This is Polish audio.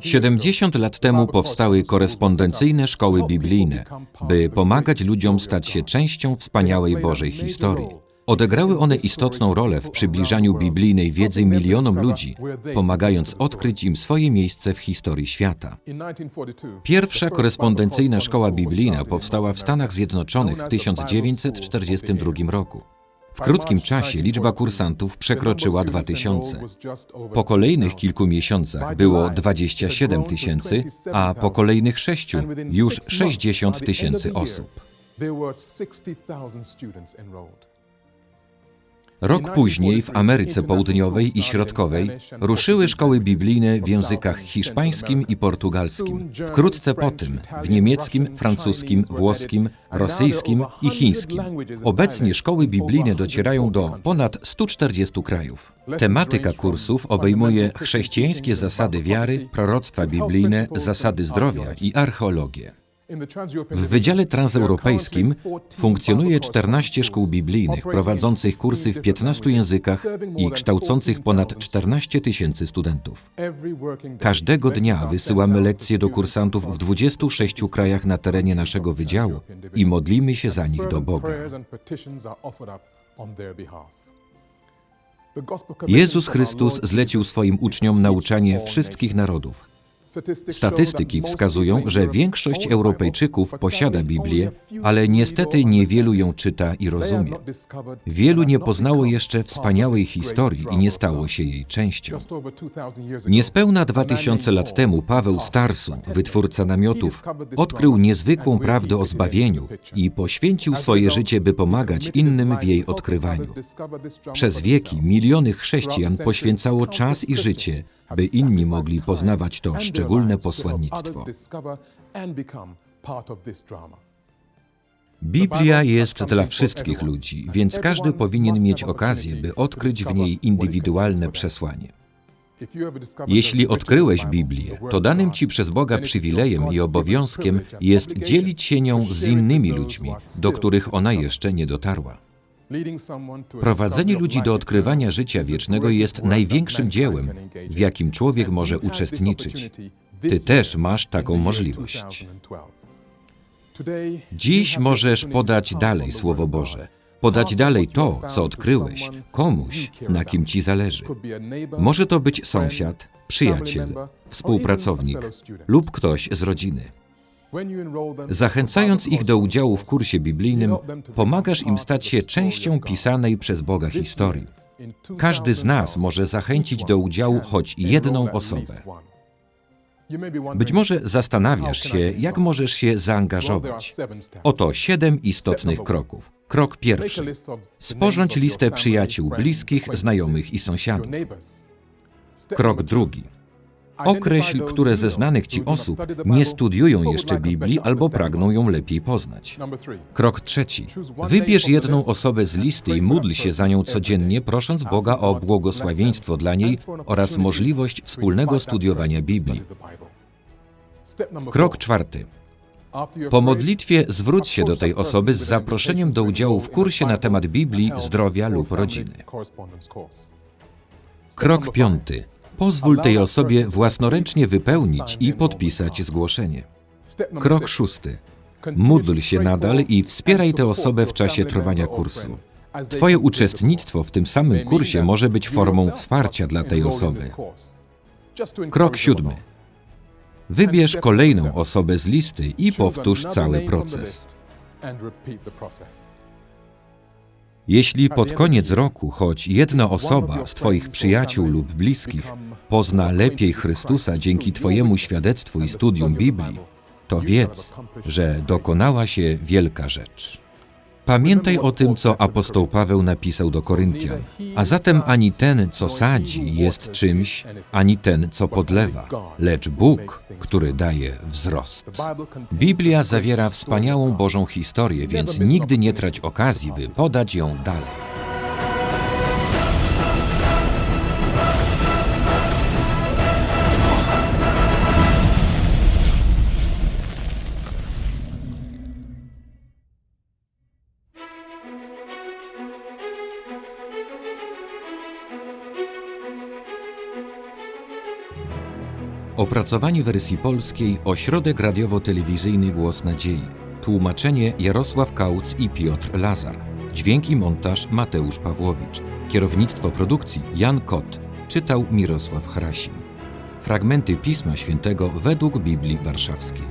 70 lat temu powstały korespondencyjne szkoły biblijne, by pomagać ludziom stać się częścią wspaniałej Bożej historii. Odegrały one istotną rolę w przybliżaniu biblijnej wiedzy milionom ludzi, pomagając odkryć im swoje miejsce w historii świata. Pierwsza korespondencyjna szkoła biblijna powstała w Stanach Zjednoczonych w 1942 roku. W krótkim czasie liczba kursantów przekroczyła 2000. Po kolejnych kilku miesiącach było 27 tysięcy, a po kolejnych sześciu już 60 tysięcy osób. Rok później w Ameryce Południowej i Środkowej ruszyły szkoły biblijne w językach hiszpańskim i portugalskim. Wkrótce po tym w niemieckim, francuskim, włoskim, rosyjskim i chińskim. Obecnie szkoły biblijne docierają do ponad 140 krajów. Tematyka kursów obejmuje chrześcijańskie zasady wiary, proroctwa biblijne, zasady zdrowia i archeologię. W Wydziale Transeuropejskim funkcjonuje 14 szkół biblijnych prowadzących kursy w 15 językach i kształcących ponad 14 tysięcy studentów. Każdego dnia wysyłamy lekcje do kursantów w 26 krajach na terenie naszego wydziału i modlimy się za nich do Boga. Jezus Chrystus zlecił swoim uczniom nauczanie wszystkich narodów. Statystyki wskazują, że większość Europejczyków posiada Biblię, ale niestety niewielu ją czyta i rozumie. Wielu nie poznało jeszcze wspaniałej historii i nie stało się jej częścią. Niespełna dwa tysiące lat temu Paweł Starsu, wytwórca namiotów, odkrył niezwykłą prawdę o zbawieniu i poświęcił swoje życie, by pomagać innym w jej odkrywaniu. Przez wieki miliony chrześcijan poświęcało czas i życie, by inni mogli poznawać to szczególne posłannictwo. Biblia jest dla wszystkich ludzi, więc każdy powinien mieć okazję, by odkryć w niej indywidualne przesłanie. Jeśli odkryłeś Biblię, to danym ci przez Boga przywilejem i obowiązkiem jest dzielić się nią z innymi ludźmi, do których ona jeszcze nie dotarła. Prowadzenie ludzi do odkrywania życia wiecznego jest największym dziełem, w jakim człowiek może uczestniczyć. Ty też masz taką możliwość. Dziś możesz podać dalej Słowo Boże, podać dalej to, co odkryłeś, komuś, na kim ci zależy. Może to być sąsiad, przyjaciel, współpracownik lub ktoś z rodziny. Zachęcając ich do udziału w kursie biblijnym, pomagasz im stać się częścią pisanej przez Boga historii. Każdy z nas może zachęcić do udziału choć jedną osobę. Być może zastanawiasz się, jak możesz się zaangażować. Oto siedem istotnych kroków. Krok pierwszy. Sporządź listę przyjaciół, bliskich, znajomych i sąsiadów. Krok drugi. Określ, które ze znanych Ci osób nie studiują jeszcze Biblii albo pragną ją lepiej poznać. Krok trzeci. Wybierz jedną osobę z listy i módl się za nią codziennie, prosząc Boga o błogosławieństwo dla niej oraz możliwość wspólnego studiowania Biblii. Krok czwarty. Po modlitwie zwróć się do tej osoby z zaproszeniem do udziału w kursie na temat Biblii, zdrowia lub rodziny. Krok piąty. Pozwól tej osobie własnoręcznie wypełnić i podpisać zgłoszenie. Krok szósty. Módl się nadal i wspieraj tę osobę w czasie trwania kursu. Twoje uczestnictwo w tym samym kursie może być formą wsparcia dla tej osoby. Krok siódmy. Wybierz kolejną osobę z listy i powtórz cały proces. Jeśli pod koniec roku choć jedna osoba z Twoich przyjaciół lub bliskich pozna lepiej Chrystusa dzięki Twojemu świadectwu i studium Biblii, to wiedz, że dokonała się wielka rzecz. Pamiętaj o tym, co apostoł Paweł napisał do Koryntian. A zatem ani ten, co sadzi, jest czymś, ani ten, co podlewa, lecz Bóg, który daje wzrost. Biblia zawiera wspaniałą Bożą historię, więc nigdy nie trać okazji, by podać ją dalej. Opracowanie wersji polskiej Ośrodek Radiowo-Telewizyjny Głos Nadziei. Tłumaczenie Jarosław Kauc i Piotr Lazar. Dźwięk i montaż Mateusz Pawłowicz. Kierownictwo produkcji Jan Kot. Czytał Mirosław Hrasim. Fragmenty Pisma Świętego według Biblii Warszawskiej.